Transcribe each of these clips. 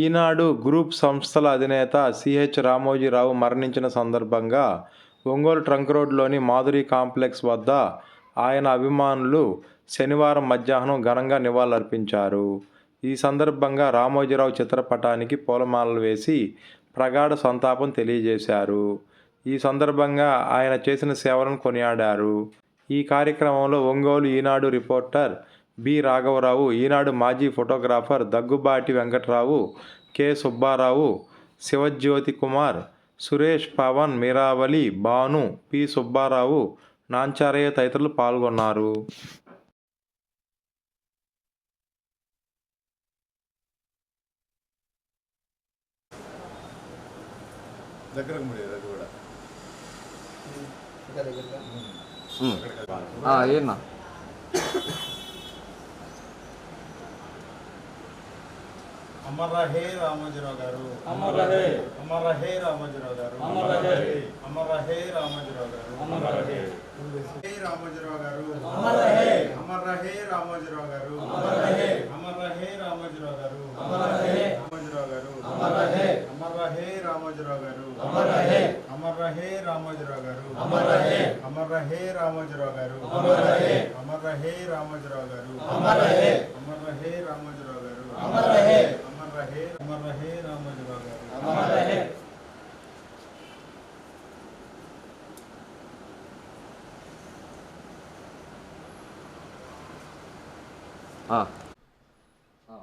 ఈనాడు group సంస్థల అధినేత CH Ramoji Rao మరణించిన సందర్భంగా ఒంగోలు ట్రంక్ రోడ్లోని మాధురి కాంప్లెక్స్ వద్ద ఆయన అభిమానులు శనివారం మధ్యాహ్నం ఘనంగా నివాళులర్పించారు. ఈ సందర్భంగా రామోజీరావు చిత్రపటానికి పూలమాలలు వేసి ప్రగాఢ సంతాపం తెలియజేశారు. ఈ సందర్భంగా ఆయన చేసిన సేవలను కొనియాడారు. ఈ కార్యక్రమంలో ఒంగోలు ఈనాడు రిపోర్టర్ బి. రాఘవరావు ఈనాడు మాజీ photographer Daggubati Venkatrao K. Subbarao Sivajyothi Kumar Suresh Pavan Meeravali Bhanu P. Subbarao Nancharayya తదితరులు పాల్గొన్నారు. దగ్గరకు ఏనా? అమర్ రహే రామోజీరావు గారు అమర్ రహే అమర్ రహే రామోజీరావు గారు అమర్ రహే అమర్ రహే రామోజీరావు గారు అమర్ రహే హే రామోజీరావు గారు అమర్ రహే అమర్ రహే రామోజీరావు గారు అమర్ రహే అమర్ రహే రామోజీరావు గారు అమర్ రహే రామోజీరావు గారు అమర్ రహే అమర్ రహే రామోజీరావు గారు అమర్ రహే అమర్ రహే రామోజీరావు గారు అమర్ రహే అమర్ రహే రామోజీరావు గారు అమర్ రహే అమర్ రహే రామోజీరావు గారు అమర్ రహే అమర్ రహే రామోజీరావు గారు అమర్ రహే అమర్ రహే అమర్ రహే రామోజీరావు గారు అమర్ రహే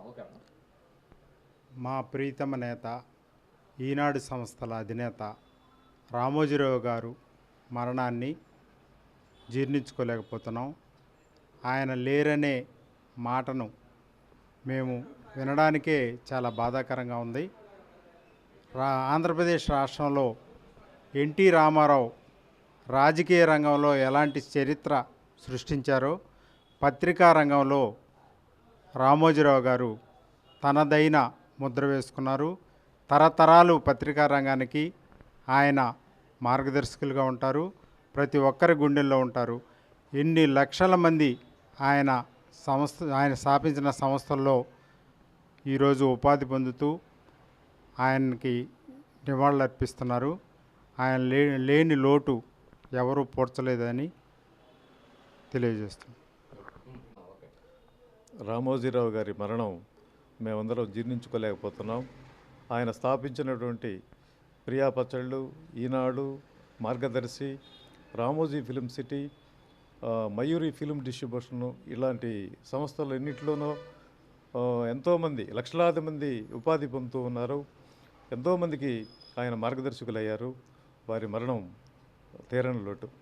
ఓకే అన్న మా ప్రీతమ నేత ఈనాడు సంస్థల అధినేత రామోజీరావు గారు మరణాన్ని జీర్ణించుకోలేకపోతున్నాం. ఆయన లేరనే మాటను మేము వినడానికే చాలా బాధాకరంగా ఉంది. రా ఆంధ్రప్రదేశ్ రాష్ట్రంలో ఎన్టీ రామారావు రాజకీయ రంగంలో ఎలాంటి చరిత్ర సృష్టించారో పత్రికా రంగంలో రామోజీరావు గారు తనదైన ముద్ర వేసుకున్నారు. తరతరాలు పత్రికా రంగానికి ఆయన మార్గదర్శకులుగా ఉంటారు. ప్రతి ఒక్కరి గుండెల్లో ఉంటారు. ఎన్ని లక్షల మంది ఆయన సంస్థ ఆయన స్థాపించిన సంస్థల్లో ఈరోజు ఉపాధి పొందుతూ ఆయనకి నివాళులు అర్పిస్తున్నారు. ఆయన లే లేని లోటు ఎవరూ పూడ్చలేదని తెలియజేస్తుంది రామోజీరావు గారి మరణం మేమందరం జీర్ణించుకోలేకపోతున్నాం. ఆయన స్థాపించినటువంటి ప్రియా పచ్చళ్ళు Eenadu Margadarsi Ramoji film city Mayuri film distribution ఇలాంటి సంస్థలు ఎన్నింటిలోనో ఎంతోమంది లక్షలాది మంది ఉపాధి పొందుతూ ఉన్నారు. ఎంతోమందికి ఆయన మార్గదర్శకులయ్యారు. వారి మరణం తీరని లోటు.